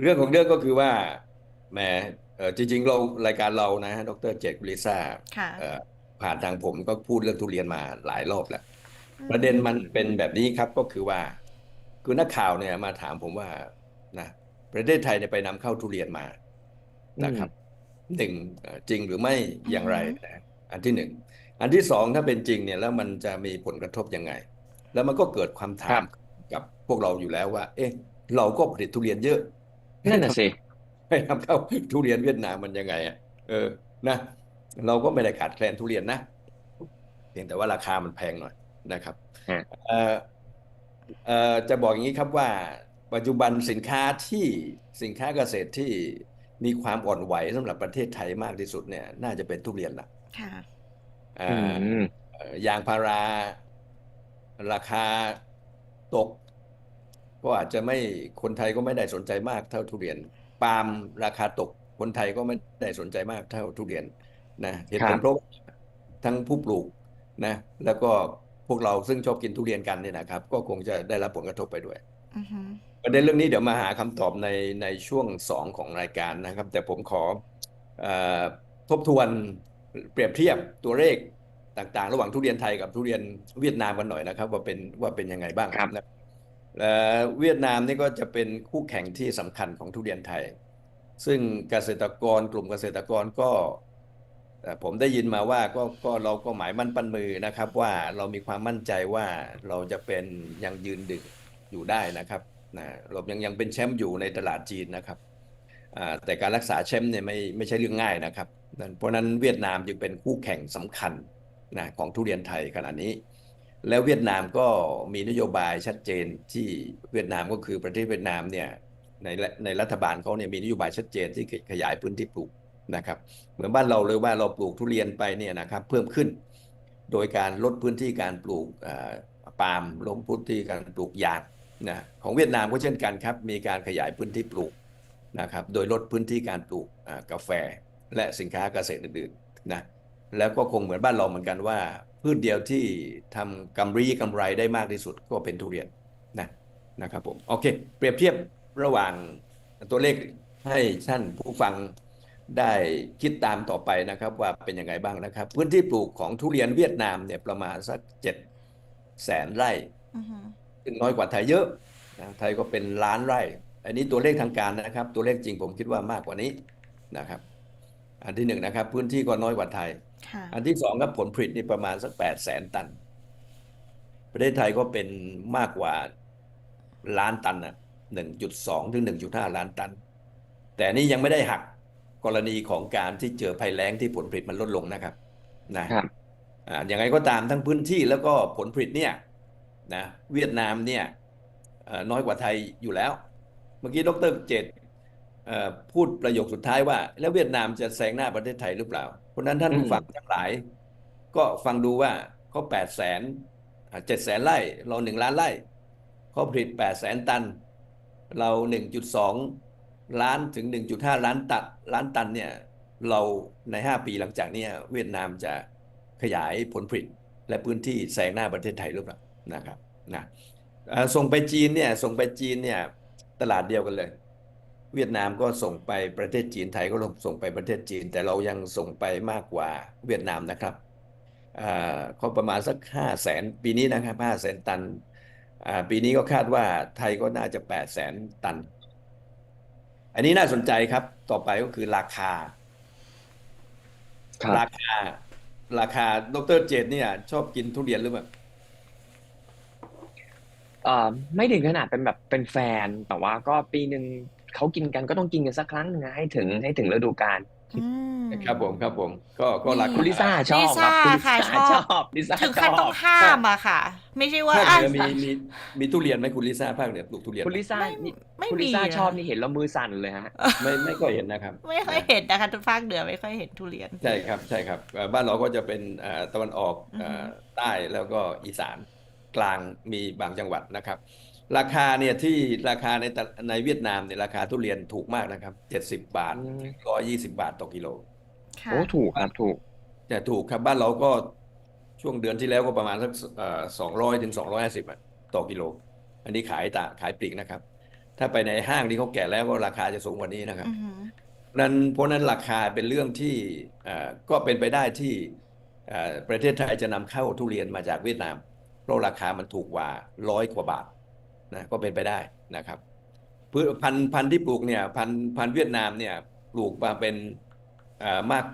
เรื่องของเรื่องก็คือว่าแหมเอ่อจริงๆเรารายการเรานะฮะดรเจคลิซ่าค่ะเอ่อผ่านทางผมก็พูดเรื่องทุเรียนมาหลายรอบแล้วอืมประเด็นมันเป็นแบบนี้ครับก็คือว่า คือนักข่าวเนี่ยมาถามผมว่านะประเทศไทยเนี่ยไปนำเข้าทุเรียนมานะครับหนึ่งเอ่อจริงหรือไม่อย่างไรนะอันที่หนึ่งอันที่สองถ้าเป็นจริงเนี่ยแล้วมันจะมีผลกระทบยังไง แล้วมันก็เกิดความถามกับพวกเราอยู่แล้วว่า เอ๊ะ เราก็ผลิตทุเรียนเยอะ นั่นน่ะสิให้นำเข้าทุเรียนเวียดนามมันยังไงอะเออนะเราก็ไม่ได้ขาดแคลนทุเรียนนะเพียงแต่ว่าราคามันแพงหน่อยนะครับฮะเอ่อเอ่อจะบอกอย่างนี้ครับว่า ปัจจุบันสินค้าที่สินค้าเกษตรที่มีความอ่อนไหวสำหรับประเทศไทยมากที่สุดเนี่ย น่าจะเป็นทุเรียนละค่ะอ่อืามเอ่อยางพารา ราคาตก ก็อาจจะไม่คนไทยก็ไม่ได้สนใจมากเท่าทุเรียน ปาล์มราคาตกคนไทยก็ไม่ได้สนใจมากเท่าทุเรียนนะเหตุผครัลบเพราะว่าทั้งผู้ปลูกนะแล้วก็พวกเราซึ่งชอบกินทุเรียนกันเนี่ยนะครับ ก็คงจะได้รับผลกระทบไปด้วยอือฮึประเด็นเรื่องนี้เดี๋ยวมาหาคำตอบในในช่วงสองของรายการนะครับ แต่ผมขอเอ่อทบทวนเปรียบเทียบตัวเลขต่างๆ ระหว่างทุเรียนไทยกับทุเรียนเวียดนามกันหน่อยนะครับ ว่าเป็นว่าเป็นยังไงบ้างครับนะ เอ่อเวียดนามนี่ก็จะเป็นคู่แข่งที่สำคัญของทุเรียนไทย ซึ่งเกษตรกรกลุ่มเกษตรกรก็ผมได้ยินมาว่าก็ก็เราก็หมายมั่นปั้นมือนะครับ ว่าเรามีความมั่นใจว่าเราจะเป็นยังยืนดึงอยู่ได้นะครับนะเรายังยังเป็นแชมป์อยู่ในตลาดจีนนะครับแต่การรักษาแชมป์เนี่ยไม่ไม่ใช่เรื่องง่ายนะครับ เพราะฉะนั้นเวียดนามจึงเป็นคู่แข่งสำคัญนะของทุเรียนไทยขณะนี้ แล้วเวียดนามก็มีนโยบายชัดเจนที่เวียดนามก็คือประเทศเวียดนามเนี่ยในในรัฐบาลเขาเนี่ยมีนโยบายชัดเจนที่ขยายพื้นที่ปลูกนะครับเหมือนบ้านเราเลยว่าเราปลูกทุเรียนไปเนี่ยนะครับเพิ่มขึ้น โดยการลดพื้นที่การปลูกปาล์มลดพื้นที่การปลูกยางนะของเวียดนามก็เช่นกันครับมีการขยายพื้นที่ปลูกนะครับโดยลดพื้นที่การปลูกกาแฟและสินค้าเกษตรอื่นๆนะแล้วก็คงเหมือนบ้านเราเหมือนกันว่าพืชเดียวที่ทำกำไรกำไรได้มากที่สุดก็เป็นทุเรียนนะนะครับผมโอเค เปรียบเทียบระหว่างตัวเลขให้ท่านผู้ฟังได้คิดตามต่อไปนะครับว่าเป็นยังไงบ้างนะครับ พื้นที่ปลูกของทุเรียนเวียดนามเนี่ยประมาณสักเจ็ดแสนไร่ซึ่งน้อยกว่าไทยเยอะนะไทยก็เป็นล้านไร่ อันนี้ตัวเลขทางการนะครับ ตัวเลขจริงผมคิดว่ามากกว่านี้นะครับ อันที่หนึ่งนะครับ พื้นที่ก็น้อยกว่าไทยอันที่สองครับผลผลิตนี่ประมาณสักแปดแสนตัน ประเทศไทยก็เป็นมากกว่าล้านตันอะหนึ่งจุดสองถึงหนึ่งจุดห้าล้านตัน แต่นี่ยังไม่ได้หักกรณีของการที่เจอภัยแล้งที่ผลผลิตมันลดลงนะครับนะครับอ่าอย่างไรก็ตามทั้งพื้นที่แล้วก็ผลผลิตเนี่ยนะเวียดนามเนี่ยเอ่อน้อยกว่าไทยอยู่แล้ว เมื่อกี้ดรเจตเอ่อ พูดประโยคสุดท้ายว่า แล้วเวียดนามจะแซงหน้าประเทศไทยหรือเปล่า เพราะฉะนั้นท่านผู้ฟังทั้งหลาย ก็ฟังดูว่าเขาแปดแสนเจ็ดแสนไร่เราหนึ่งล้านไร่เขาผลิตแปดแสนตัน เราหนึ่งจุดสองล้านถึงหนึ่งจุดห้าล้านตันล้านตันเนี่ยเราในห้าปีหลังจากเนี้ยเวียดนามจะขยายผลผลิตและพื้นที่แซงหน้าประเทศไทยหรือเปล่านะครับนะเอ่อส่งไปจีนเนี่ยส่งไปจีนเนี่ยตลาดเดียวกันเลย เวียดนามก็ส่งไปประเทศจีนไทยก็ส่งไปประเทศจีน แต่เรายังส่งไปมากกว่าเวียดนามนะครับอ่าเขาประมาณสักห้าแสนปีนี้นะครับห้าแสนตันอ่าปีนี้ก็คาดว่าไทยก็น่าจะแปดแสนตัน อันนี้น่าสนใจครับต่อไปก็คือราคาครับราคา ราคาดรเจตเนี่ยชอบกินทุเรียนหรือเปล่าเอ่อไม่ถึงขนาดเป็นแบบเป็นแฟน แต่ว่าก็ปีหนึ่ง เขากินกันก็ต้องกินกันสักครั้งหนึงนะให้ถึงให้ถึงฤดูกาลอืม ครับผมครับผมก็ก็ราคุณคาลิซ่าชอบลิซ่าครับคุณลิค่ะซ่าชอบชอบลิซ่าถึงขั้นชต้ออบงห้ามอะค่ะ ไม่ใช่ว่าภาคอะเหนือมีมีมีทุเรียนไหมคุณลิซ่าภาคเหนือปลูกทุเรียนคุณไหมลิซ่าไม่นี่ไม่คุณลิมีซ่านะชอบนี่เห็นแล้วมือสั่นเลยฮะ ไม่ไม่ค่อยเห็นนะครับ ไม่ค่อยเห็นนะคะทุกภาคเหนือไม่ค่อยเห็นทุเรียน ใช่ครับใช่ครับเอ่อบ้านเราก็จะเป็นเอ่อตะวันออกอือฮึ เอ่อใต้แล้วก็อีสานกลางมีบางจังหวัดนะครับ ราคาเนี่ยที่ราคาในตะในเวียดนามเนี่ยราคาทุเรียนถูกมากนะครับเจ็ดสิบบาทอืมร้อยยี่สิบบาทต่อกิโลค่ะโอ้ถูกครับถูกแต่ถูกครับบ้านเราก็ช่วงเดือนที่แล้วก็ประมาณสักสองร้อยถึงสองร้อยห้าสิบต่อกิโล อันนี้ขายตาขายปลีกนะครับ ถ้าไปในห้างที่เขาแกะแล้วก็ราคาจะสูงกว่านี้นะครับอือหือนั้นเพราะฉะนั้นราคาเป็นเรื่องที่เอ่อก็เป็นไปได้ที่เอ่อประเทศไทยจะนำเข้าทุเรียนมาจากเวียดนามเพราะราคามันถูกกว่าร้อยกว่าบาท นะก็เป็นไปได้นะครับพืชพันธุ์พันธุ์ที่ปลูกเนี่ยพันธุ์พันธุ์เวียดนามเนี่ยปลูกมาเป็นอ่อมาก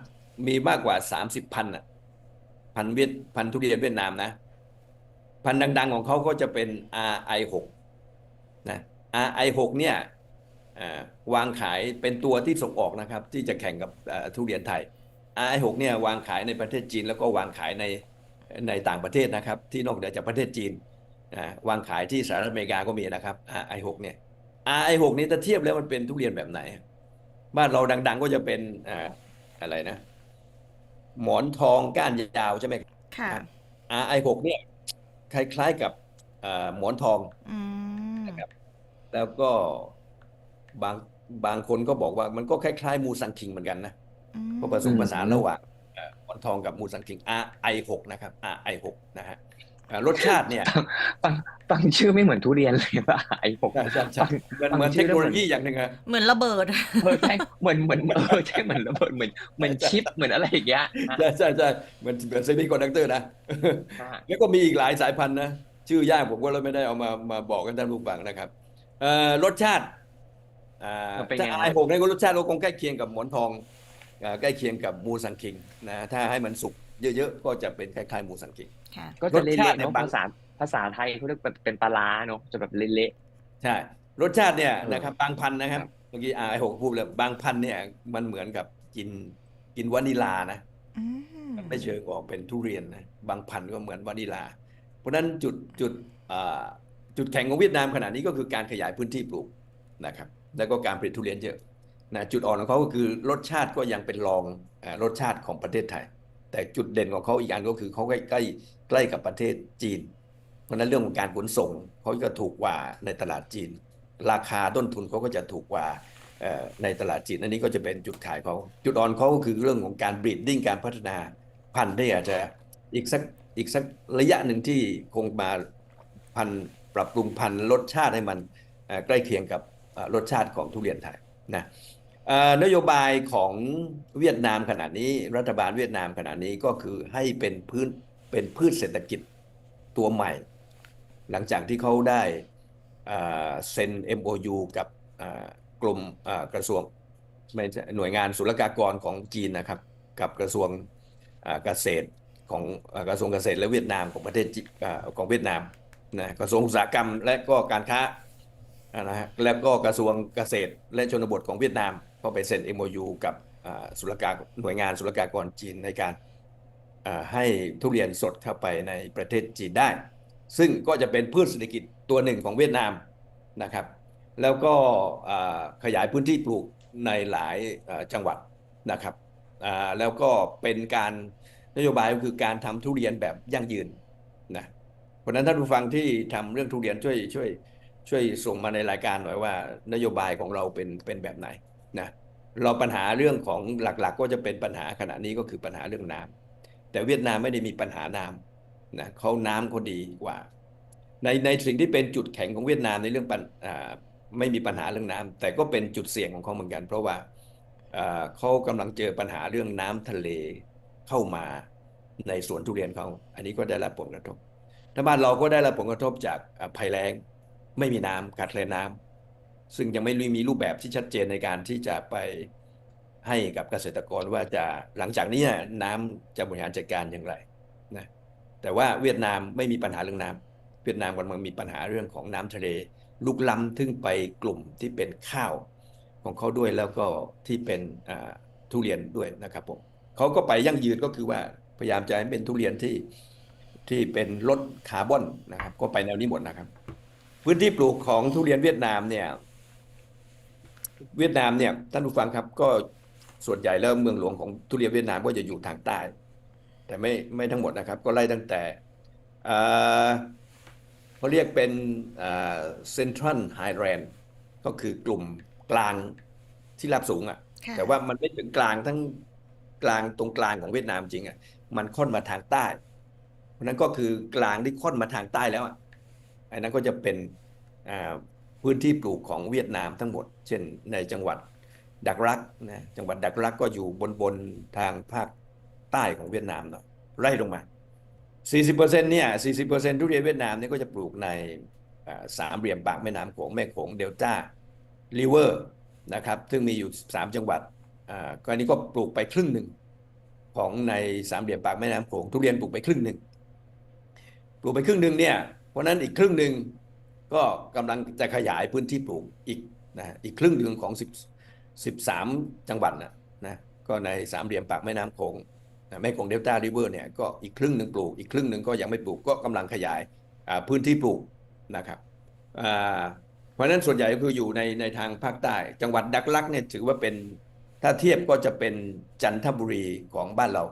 มีมากกว่า30พันอะพันธุ์เวียดพันธุ์ทุเรียนเวียดนามนะ พันธุ์ดัง ๆ ของเขาก็จะเป็น RI6 นะ RI6 เนี่ยอ่อวางขายเป็นตัวที่ส่งออกนะครับ ที่จะแข่งกับทุเรียนไทย RI6 เนี่ยวางขายในประเทศจีน แล้วก็วางขายในในต่างประเทศนะครับ ที่นอกเหนือจากประเทศจีน วางขายที่สหรัฐอเมริกาก็มีนะครับ RI6 เนี่ย RI6 นี่ถ้าเทียบแล้วมันเป็นทุเรียนแบบไหน บ้านเราดัง ๆ ก็จะเป็นอ่าอะไรนะ หมอนทองก้านยาวใช่ไหมค่ะ RI6 เนี่ยคล้ายๆกับเอ่อหมอนทองอืมนะครับแล้วก็บางบางคนก็บอกว่ามันก็คล้ายๆมูซังคิงเหมือนกันนะอืมก็ผสมผสานระหว่างเอ่อหมอนทองกับมูซังคิง RI6 นะครับ RI6 นะฮะอ่า รสชาติเนี่ยฟังฟังชื่อไม่เหมือนทุเรียนเลยว่ะไอ้ผมใช่ใช่ใช่เหมือนเหมือนฟังชื่เทอคแล้วโนเหมือนโลยีอย่างหนึ่งอะเหมือนระเบิดเออใช่เหมือนเหมือนเออใช่เหมือนระเบิดเหมือนเหมือนชิปเหมือนอะไรอย่างเงี้ยนะใช่ใช่ใช่เหมือนเหมือนเซมิคอนดักเตอร์นะอ่าแล้วก็มีอีกหลายสายพันธุ์นะชื่อยากผมก็เลยไม่ได้เอามามาบอกกันท่านผู้ฟังนะครับเอ่อรสชาติอ่ามันเป็นถ้าไงไอหกเนี่ยก็รสชาติก็คงใกล้เคียงกับหมอนทองอ่าใกล้เคียงกับมูซังคิงนะถ้าให้มันสุก เยอะๆ ก็จะเป็นคล้ายๆมูซังคิงค่ะก็จะเละรสชาติๆเนี่ยเนาะบางภาษาภาษาไทยเขาเรียกแบบเป็นปลาร้าเนาะจะแบบเละใช่รสชาติเนี่ยเออนะครับบางพันธุ์นะครับครับเมื่อกี้ไอหกพูดแล้วบางพันธุ์เนี่ยมันเหมือนกับกินกินวานิลานะอืมไม่เชิงออกเป็นทุเรียนนะบางพันธุ์ก็เหมือนวานิลา เพราะฉะนั้นจุดจุดอ่าจุดแข็งของเวียดนามขณะนี้ก็คือการขยายพื้นที่ปลูกนะครับแล้วก็การผลิตทุเรียนเยอะนะจุดอ่อนของเขาก็คือรสชาติก็ยังเป็นรองอารสชาติของประเทศไทย แต่จุดเด่นของเขาอีกอันก็คือเขาใกล้ใกล้ใกล้กับประเทศจีน เพราะนั้นเรื่องของการขนส่งเขาก็ถูกกว่าในตลาดจีน ราคาต้นทุนเขาก็จะถูกกว่าในตลาดจีนอันนี้ก็จะเป็นจุดขายเขาจุดอ่อนเขาก็คือเรื่องของการบรีดดิ้งการพัฒนาพันธุ์ที่อาจจะอีกสักอีกสักระยะหนึ่งที่คงมาพันธุ์ปรับปรุงพันธุ์รสชาติให้มันใกล้เคียงกับรสชาติของทุเรียนไทยนะ นโยบายของเวียดนามขณะนี้ รัฐบาลเวียดนามขณะนี้ก็คือให้เป็นพื้นเป็นพืชเศรษฐกิจตัวใหม่ หลังจากที่เขาได้เซ็น MOU กับกลุ่มกระทรวงหน่วยงานศุลกากรของจีนนะครับ กับกระทรวงเกษตรของกระทรวงเกษตรและเวียดนามของประเทศอของเวียดนามนะกระทรวงอุตสาหกรรมและก็การค้านะฮะแล้วก็กระทรวงเกษตรและชนบทของเวียดนาม ก็ไปเซ็น MOU กับอ่าศุลกาหน่วยงานศุลกากรจีนในการให้ทุเรียนสดเข้าไปในประเทศจีนได้ ซึ่งก็จะเป็นพืชเศรษฐกิจตัวหนึ่งของเวียดนามนะครับ แล้วก็ขยายพื้นที่ปลูกในหลายจังหวัดนะครับแล้วก็เป็นการนโยบายก็คือการทำทุเรียนแบบยั่งยืนนะเพราะฉะนั้นท่านผู้ฟังที่ทำเรื่องทุเรียนช่วยช่วยช่วยส่งมาในรายการหน่อยว่า นโยบายของเราเป็นเป็นแบบไหน นะเราปัญหาเรื่องของหลักๆ ก็จะเป็นปัญหาขณะนี้ก็คือปัญหาเรื่องน้ำแต่เวียดนามไม่ได้มีปัญหาน้ำนะเขาน้ำเขาดีกว่า ในในสิ่งที่เป็นจุดแข็งของเวียดนามในเรื่องปัญอ่าไม่มีปัญหาเรื่องน้ำแต่ก็เป็นจุดเสี่ยงของเขาเหมือนกัน เพราะว่าเขากำลังเจอปัญหาเรื่องน้ำทะเลเข้ามาในสวนทุเรียนเขาอันนี้ก็ได้รับผลกระทบถ้าบ้านเราก็ได้รับผลกระทบจากอ่าภัยแล้งไม่มีน้ำขาดแคลนน้ำ ซึ่งยังไม่มีรูปแบบที่ชัดเจนในการที่จะไปให้กับเกษตรกรว่าจะหลังจากนี้น้ำจะบริหารจัดการอย่างไรนะแต่ว่าเวียดนามไม่มีปัญหาเรื่องน้ำเวียดนามกำลังมีปัญหาเรื่องของน้ำทะเลลุกล้ำถึงไปกลุ่มที่เป็นข้าวของเขาด้วยแล้วก็ที่เป็นทุเรียนด้วยนะครับผมเขาก็ไปยั่งยืนก็คือว่าพยายามจะให้เป็นทุเรียนที่ที่เป็นลดคาร์บอนนะครับ ก็ไปแนวนี้หมดนะครับ พื้นที่ปลูกของทุเรียนเวียดนามเนี่ย เวียดนามเนี่ยท่านผู้ฟังครับก็ส่วนใหญ่แล้วเมืองหลวงของทุเรียนเวียดนามก็จะอยู่ทางใต้ แต่ไม่ไม่ทั้งหมดนะครับ ก็ไล่ตั้งแต่อ่าเขาเรียกเป็นเซ็นทรัลไฮแลนด์ก็คือกลุ่มกลางที่ราบสูงอะค่ะแต่ว่ามันไม่ถึงกลางทั้งกลางตรงกลางของเวียดนามจริงอะมันค่อนมาทางใต้ เพราะฉะนั้นก็คือกลางที่ค่อนมาทางใต้แล้วอะอันนั้นก็จะเป็นอ่า พื้นที่ปลูกของเวียดนามทั้งหมด เช่นในจังหวัดดักรักนะจังหวัดดักรักก็อยู่บนบนทางภาคใต้ของเวียดนามเนาะไล่ลงมา 40%เนี่ย 40%ทุเรียนเวียดนามเนี่ยก็จะปลูกในสามเหลี่ยมปากแม่น้ำโขงแม่โขงเดลต้าริเวอร์นะครับ ซึ่งมีอยู่ 3 จังหวัดอ่าก็อันนี้ก็ปลูกไปครึ่งหนึ่งของในสามเหลี่ยมปากแม่น้ำโขงทุเรียนปลูกไปครึ่งหนึ่งปลูกไปครึ่งหนึ่งเนี่ยเพราะนั้นอีกครึ่งหนึ่ง ก็กำลังจะขยายพื้นที่ปลูกอีกนะอีกครึ่งหนึ่งของ10 13 จังหวัดนะนะก็ในสามเหลี่ยมปากแม่น้ำโขงนะแม่โขงเดลต้าริเวอร์เนี่ยก็อีกครึ่งหนึ่งปลูกอีกครึ่งหนึ่งก็ยังไม่ปลูกก็กำลังขยายพื้นที่ปลูกนะครับเพราะฉะนั้นส่วนใหญ่ก็คืออยู่ในในทางภาคใต้ จังหวัดดักลักเนี่ยถือว่าเป็นถ้าเทียบก็จะเป็นจันทบุรีของบ้านเรา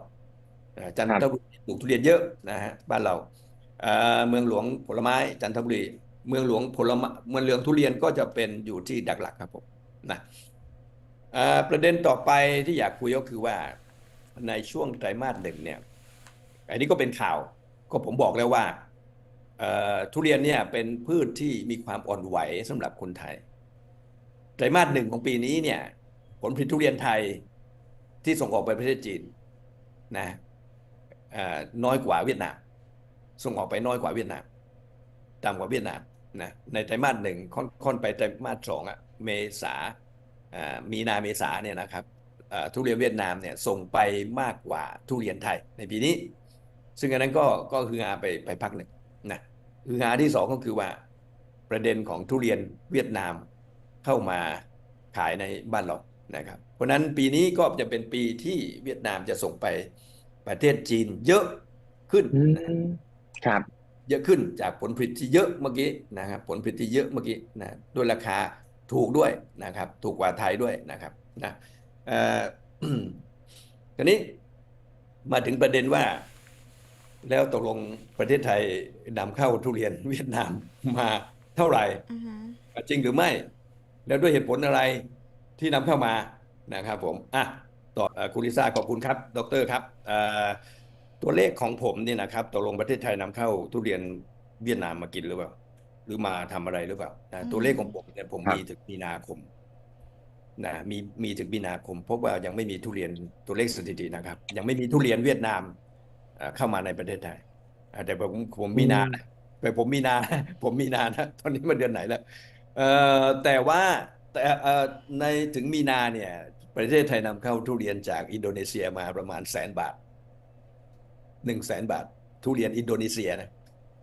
จันทบุรีปลูกทุเรียนเยอะนะฮะบ้านเราเมืองหลวงผลไม้จันทบุรี เมืองหลวงผลไม้เมืองหลวงทุเรียนก็จะเป็นอยู่ที่ดักหลักครับผมนะประเด็นต่อไปที่อยากคุยก็คือว่าในช่วงไตรมาสหนึ่งเนี่ยอันนี้ก็เป็นข่าวก็ผมบอกแล้วว่าทุเรียนเนี่ยเป็นพืชที่มีความอ่อนไหวสำหรับคนไทยไตรมาสหนึ่งของปีนี้เนี่ยผลผลิตทุเรียนไทยที่ส่งออกไปประเทศจีนนะน้อยกว่าเวียดนาม ส่งออกไปน้อยกว่าเวียดนามต่ำกว่าเวียดนาม นะในไตรมาสหนึ่งค่อนไปไตรมาสสองอะเมษามีนาเมษาเนี่ยนะครับทุเรียนเวียดนามเนี่ยส่งไปมากกว่าทุเรียนไทยในปีนี้ ซึ่งอันนั้นก็ก็คือฮาไปไปพักหนึ่งนะคือฮาที่สองก็คือว่าประเด็นของทุเรียนเวียดนามเข้ามาขายในบ้านเรานะครับ เพราะฉะนั้นปีนี้ก็จะเป็นปีที่เวียดนามจะส่งไปประเทศจีนเยอะขึ้นครับ เยอะขึ้นจากผลผลิตที่เยอะเมื่อกี้นะครับผลผลิตที่เยอะเมื่อกี้นะด้วยราคาถูกด้วยนะครับ ถูกกว่าไทยด้วยนะครับนะเอ่อทีนี้มาถึงประเด็นว่า แล้วตกลงประเทศไทยนำเข้าทุเรียนเวียดนามมาเท่าไหร่อือฮึจริงหรือไม่ แล้วด้วยเหตุผลอะไรที่นำเข้ามานะครับผมอะต่อเอ่อคุณลิซ่าขอบคุณครับ ดรครับเอ่อ ตัวเลขของผมเนี่ยนะครับตกลงประเทศไทยนำเข้าทุเรียนเวียดนามมากินหรือเปล่า หรือมาทำอะไรหรือเปล่านะตัวเลขของผมเนี่ยผมครับมีถึงมีนาคมนะมีมีถึงมีนาคมพบว่ายังไม่มีทุเรียนตัวเลขสถิตินะครับ ยังไม่มีทุเรียนเวียดนามเอ่อเข้ามาในประเทศไทยอะแต่ผมผมมีนานะแต่ผมมีนาผมมีนานะตอนนี้มันเดือนไหนแล้วเอ่อแต่ว่าแต่เอ่อในถึงมีนาเนี่ยประเทศไทยนำเข้าทุเรียนจากอินโดนีเซียมาประมาณแสนบาท หนึ่งแสนบาท ทุเรียนอินโดนีเซียนะ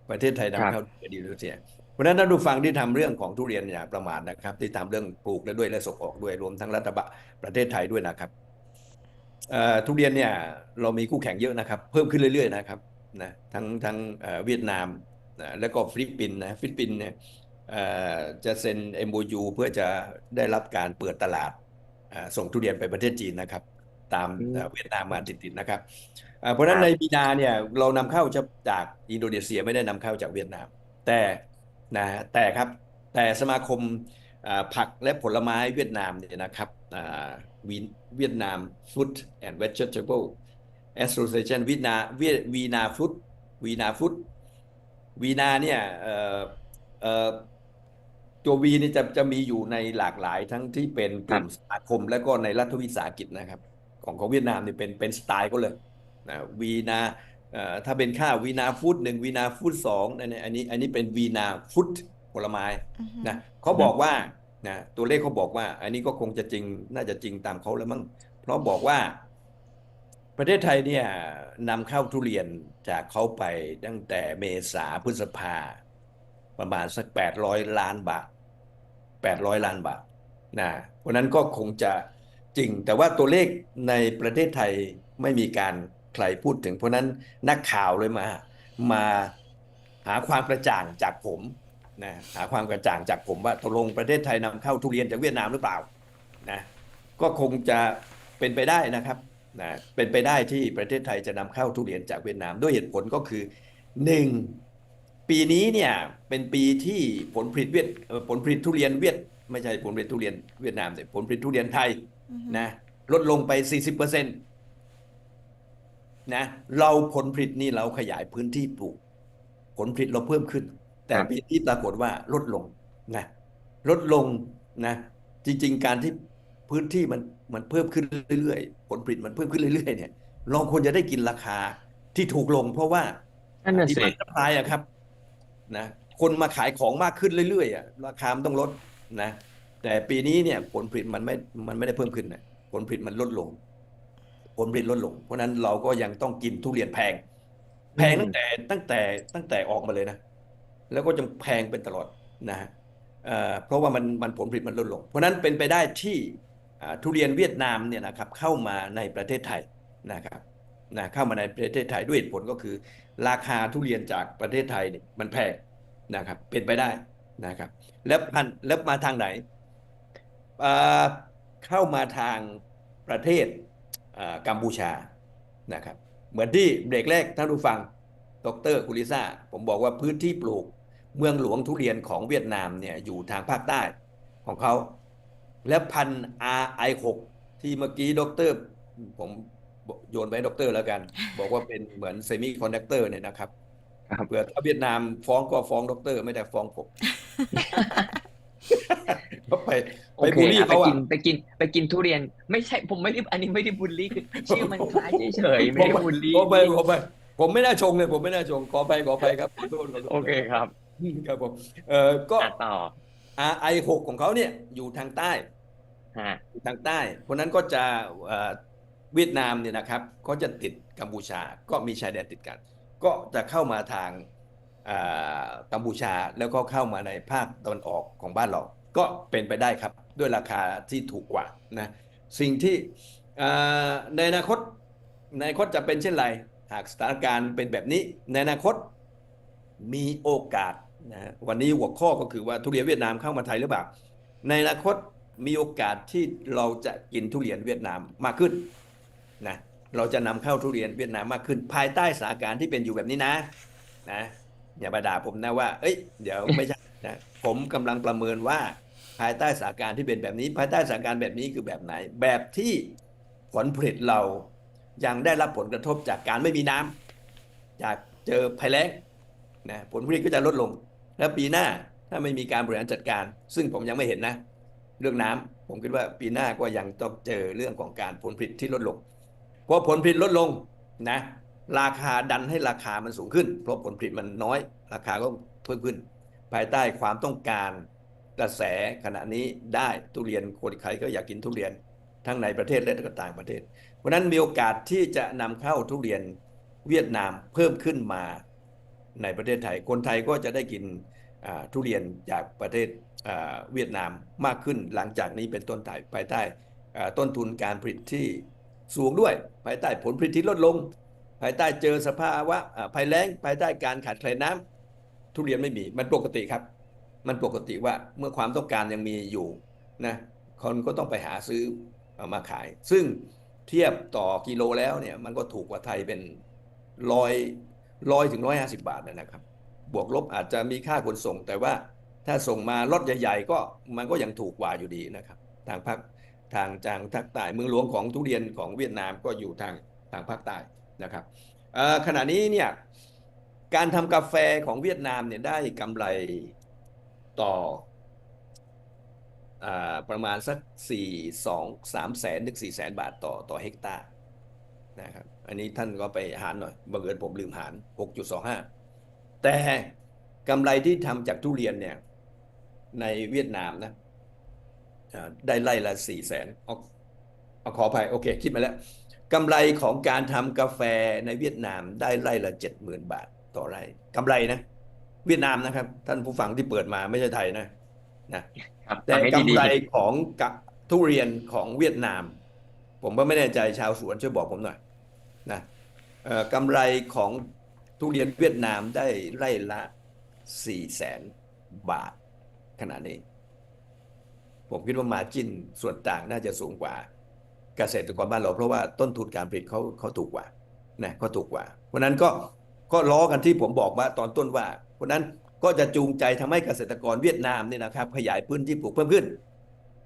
ประเทศไทยนำเข้าทุเรียนอินโดนีเซียเพราะฉะนั้นท่านผู้ฟังที่ทำเรื่องของทุเรียนอย่าประมาทนะครับ ที่ทำเรื่องปลูกและด้วยและส่งออกด้วยรวมทั้งรัฐบาลประเทศไทยด้วยนะครับเอ่อทุเรียนเนี่ยเรามีคู่แข่งเยอะนะครับ เพิ่มขึ้นเรื่อยๆนะครับนะทั้งทั้งเอ่อเวียดนามนะแล้วก็ฟิลิปปินส์นะฟิลิปปินส์เนี่ยเอ่อจะเซ็น MOU เพื่อจะได้รับการเปิดตลาดอ่าส่งทุเรียนไปประเทศจีนนะครับ ตามอืมเอ่อเวียดนามมาติดๆนะครับอ่าเพราะฉะนั้นในมีนาเนี่ยเรานำเข้าจะจากอินโดนีเซียไม่ได้นำเข้าจากเวียดนาม แต่นะแต่ครับแต่สมาคมอ่าผักและผลไม้เวียดนามเนี่ยนะครับอ่าวีเวียดนาม Food and Vegetable Association วีนาเวียวีนาฟุตวีนาฟุตวีนาเนี่ยเอ่อเอ่อตัววีนี่จะจะมีอยู่ในหลากหลายทั้งที่เป็นกลุ่มสมาคมและก็ในรัฐวิสาหกิจนะครับ ของของเวียดนามนี่เป็นเป็นสไตล์ก็เลยนะวีนาเอ่อถ้าเป็นข้าววีนาฟู้ดหนึ่งวีนาฟู้ดสองอันนี้อันนี้อันนี้เป็นวีนาฟู้ดผลไม้อือฮึนะเขาบอกว่านะตัวเลขเขาบอกว่า อันนี้ก็คงจะจริงน่าจะจริงตามเขาแล้วมั้งเพราะบอกว่า ประเทศไทยเนี่ยนำเข้าทุเรียนจากเขาไปตั้งแต่เมษาพฤษภา ประมาณสักแปดร้อยล้านบาทแปดร้อยล้านบาทนะเพราะนั้นก็คงจะ จริง แต่ว่าตัวเลขในประเทศไทยไม่มีการใครพูดถึง เพราะนั้นนักข่าวเลยมา มาหาความกระจ่างจากผมนะหาความกระจ่างจากผมว่าตกลงประเทศไทยนำเข้าทุเรียนจากเวียดนามหรือเปล่านะก็คงจะเป็นไปได้นะครับนะเป็นไปได้ที่ประเทศไทยจะนำเข้าทุเรียนจากเวียดนาม ด้วยเหตุผลก็คือหนึ่งปีนี้เนี่ยเป็นปีที่ผลผลิตเวียดผลผลิตทุเรียนเวียด ไม่ใช่ผลผลิตทุเรียนเวียดนามแต่ผลผลิตทุเรียนไทย นะลดลงไป 40%นะเราผลผลิตนี่เราขยายพื้นที่ปลูก ผลผลิตเราเพิ่มขึ้น แต่ครับปีนี้ปรากฏว่าลดลงนะลดลงนะจริง ๆ การที่พื้นที่มันมันเพิ่มขึ้นเรื่อยๆ ผลผลิตมันเพิ่มขึ้นเรื่อยๆเนี่ยเราควรจะได้กินราคาที่ถูกลง เพราะว่านั่นน่ะดีสิมันสปายอะครับนะคนมาขายของมากขึ้นเรื่อยๆอะราคามันต้องลดนะ แต่ปีนี้เนี่ยผลผลิตมันไม่ มันไม่ได้เพิ่มขึ้นนะผลผลิตมันลดลง ผลผลิตลดลง เพราะฉะนั้นเราก็ยังต้องกินทุเรียนแพง แพงตั้งแต่ตั้งแต่ตั้งแต่ออกมาเลยนะ แล้วก็จะแพงเป็นตลอดนะฮะเอ่อเพราะว่ามันมันผลผลิตมันลดลง เพราะฉะนั้นเป็นไปได้ที่อ่าทุเรียนเวียดนามเนี่ยนะครับเข้ามาในประเทศไทยนะครับนะเข้ามาในประเทศไทยด้วยเหตุผลก็คือ ราคาทุเรียนจากประเทศไทยเนี่ยมันแพงนะครับเป็นไปได้นะครับ แล้วพันแล้วมาทางไหน เอ่อเข้ามาทางประเทศเอ่อกัมพูชานะครับเหมือนที่เบรกแรกท่านผู้ฟังดรคุลิซ่าผมบอกว่าพื้นที่ปลูกเมืองหลวงทุเรียนของเวียดนามเนี่ยอยู่ทางภาคใต้ของเขา และพันธุ์ RI6 ที่เมื่อกี้ดรผมโยนไปให้ดรแล้วกัน บอกว่าเป็นเหมือนเซมิคอนดักเตอร์เนี่ยนะครับครับเผื่อถ้าเวียดนามฟ้องก็ฟ้องดร ไม่ได้ฟ้องผม ก็ไปโอไปเคบูลลี่อะไปเขากิอะนไปกินไปกินทุเรียน ไม่ใช่ผมไม่ได้อันนี้ไม่ได้บูลลี่คือชื่อมันคล้ายเฉยๆไม่ได้บูลลี่ขอไปขอไปผมไม่น่าชงเลย ผมไม่น่าชงขอไปขอไปครับขอโทษขอโทษโอเคครับครับผมเอ่อก็อะต่อ RI6 ของเขาเนี่ยอยู่ทางใต้ฮะอยู่ทางใต้เพราะฉะนั้นก็จะเอ่อเวียดนามเนี่ยนะครับก็จะติดกัมพูชาก็มีชายแดนติดกัน ก็จะเข้ามาทางอ่า กัมพูชาแล้วก็เข้ามาในภาคตะวันออกของบ้านเรา ก็เป็นไปได้ครับด้วยราคาที่ถูกกว่านะสิ่งที่ในอนาคตในอนาคตจะเป็นเช่นไร หากสถานการณ์เป็นแบบนี้ ในอนาคตมีโอกาสนะฮะวันนี้หัวข้อก็คือว่าทุเรียนเวียดนามเข้ามาไทยหรือเปล่า ในอนาคตมีโอกาสที่เราจะกินทุเรียนเวียดนามมากขึ้นนะเราจะนำเข้าทุเรียนเวียดนามมากขึ้น ภายใต้สถานการณ์ที่เป็นอยู่แบบนี้นะนะ อย่ามาด่าผมนะว่า เอ้ย เดี๋ยวไม่ใช่นะ ผมกำลังประเมินว่า ภายใต้สถานการณ์ที่เป็นแบบนี้ ภายใต้สถานการณ์แบบนี้คือแบบไหน แบบที่ผลผลิตเรายังได้รับผลกระทบจากการไม่มีน้ำจากเจอภัยแล้งนะผลผลิตก็จะลดลง แล้วปีหน้าถ้าไม่มีการบริหารจัดการ ซึ่งผมยังไม่เห็นนะ เรื่องน้ำผมคิดว่าปีหน้าก็ยังต้องเจอเรื่องของการผลผลิตที่ลดลงพอผลผลิตลดลงนะ ราคาดันให้ราคามันสูงขึ้น เพราะผลผลิตมันน้อย ราคาก็เพิ่มขึ้น ภายใต้ความต้องการกระแสขณะนี้ได้ทุเรียนคนใครก็อยากกินทุเรียนทั้งในประเทศและก็ต่างประเทศ เพราะนั้นมีโอกาสที่จะนำเข้าทุเรียนเวียดนามเพิ่มขึ้นมาในประเทศไทย คนไทยก็จะได้กินทุเรียนจากประเทศเวียดนามมากขึ้นหลังจากนี้เป็นต้นไปภายใต้ต้นทุนการผลิตที่สูงด้วยภายใต้ผลผลิตที่ลดลง ภายใต้เจอสภาวะอ่าภัยแล้งภายใต้การขาดแคลนน้ำทุเรียนไม่มีมันปกติครับ มันปกติว่าเมื่อความต้องการยังมีอยู่นะคนก็ต้องไปหาซื้อเอามาขาย ซึ่งเทียบต่อกิโลแล้วเนี่ยมันก็ถูกกว่าไทยเป็นร้อยร้อยถึงร้อยห้าสิบาทนะครับ บวกลบอาจจะมีค่าขนส่ง แต่ว่าถ้าส่งมารถใหญ่ ๆ ก็มันก็ยังถูกกว่าอยู่ดีนะครับทางภาคทางทางภาคใต้เมืองหลวงของทุเรียนของเวียดนามก็อยู่ทางทางภาคใต้ นะครับขณะนี้เนี่ยการทำกาแฟของเวียดนามเนี่ยได้กำไรต่ออประมาณสักสี่สองสามแสนถึงสี่แสนบาทต่อต่อเฮกตาร์นะครับอันนี้ท่านก็ไปหารหน่อยบังเอิญผมลืมหารหกจุดสองห้าแต่กำไรที่ทำจากทุเรียนเนี่ยในเวียดนามนะได้ไร่ละสี่แสนเอาขออภัยโอเค คิดมาแล้ว กำไรของการทำกาแฟในเวียดนามได้ไร่ละเจ็ดหมื่นบาทต่อไร่กำไรนะ เวียดนามนะครับ ท่านผู้ฟังที่เปิดมาไม่ใช่ไทยนะนะครับแต่ทำให้กำดีไรของกับทุเรียนของเวียดนาม ผมก็ไม่แน่ใจชาวสวนช่วยบอกผมหน่อยนะเอ่อกำไรของทุเรียนเวียดนามได้ไร่ละสี่แสนบาทขณะนี้ ผมคิดว่ามาจิ้นส่วนต่างน่าจะสูงกว่า เกษตรกรบ้านเราเพราะว่าต้นทุนการผลิตเขาเขาถูกกว่านะเขาถูกกว่า เพราะนั้นก็ก็ล้อกันที่ผมบอกว่าตอนต้นว่า เพราะนั้นก็จะจูงใจทำให้เกษตรกรเวียดนามเนี่ยนะครับ ขยายพื้นที่ปลูกเพิ่มขึ้น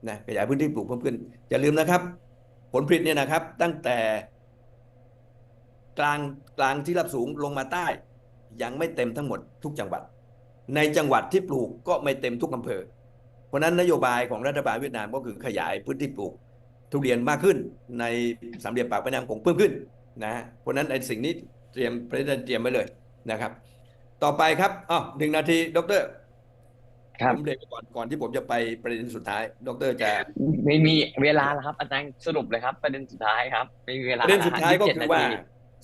นะขยายพื้นที่ปลูกเพิ่มขึ้นอย่าลืมนะครับ ผลผลิตเนี่ยนะครับ ตั้งแต่ กลางกลางที่รับสูงลงมาใต้ ยังไม่เต็มทั้งหมดทุกจังหวัด ในจังหวัดที่ปลูกก็ไม่เต็มทุกอำเภอ เพราะนั้นนโยบายของรัฐบาลเวียดนามก็คือขยายพื้นที่ปลูก ทุเรียนมากขึ้นในสามเหลี่ยมปากแม่น้ำคงเพิ่มขึ้นนะฮะเพราะฉะนั้นไอ้สิ่งนี้เตรียมประเทศเตรียมไว้เลยนะครับ ต่อไปครับอ้าวหนึ่งนาทีดรครับผมเบรกไว้ก่อนก่อนที่ผมจะไปประเด็นสุดท้าย ดรจะไม่มีเวลาแล้วครับอาจารย์สรุปเลยครับ ประเด็นสุดท้ายครับไม่มีเวปลาระเด็นสุดท้ายก็27คือว่านาที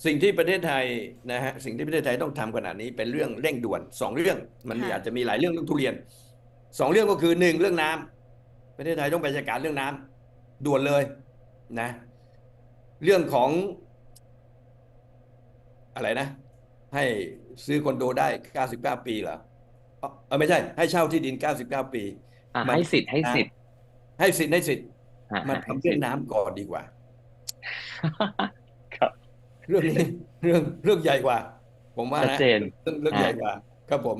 สิ่งที่ประเทศไทยนะฮะสิ่งที่ประเทศไทยต้องทำขนาดนี้เป็นเรื่องเร่งด่วนสองเรื่อง มันมีค่ะอาจจะมีหลายเรื่องเรื่องทุเรียนสองเรื่องก็คือหนึ่งเรื่องน้ำประเทศไทยต้องไปจัดการเรื่องน้ำ ด่วนเลยนะ เรื่องของอะไรนะ ให้ซื้อคอนโดได้ 99 ปีเหรอเออไม่ใช่ ให้เช่าที่ดิน 99 ปีอะมันให้สิทธิ์ให้สิทธิ์ให้สิทธิ์ให้สิทธิ์อะมันให้ทำสิเรื่อทงธิ์น้ำก่อนดีกว่า ครับ เรื่องนี้เรื่องเรื่องใหญ่กว่า ผมว่าชัดนะเจนเรื่องเรื่องอ่าใหญ่กว่า ครับผม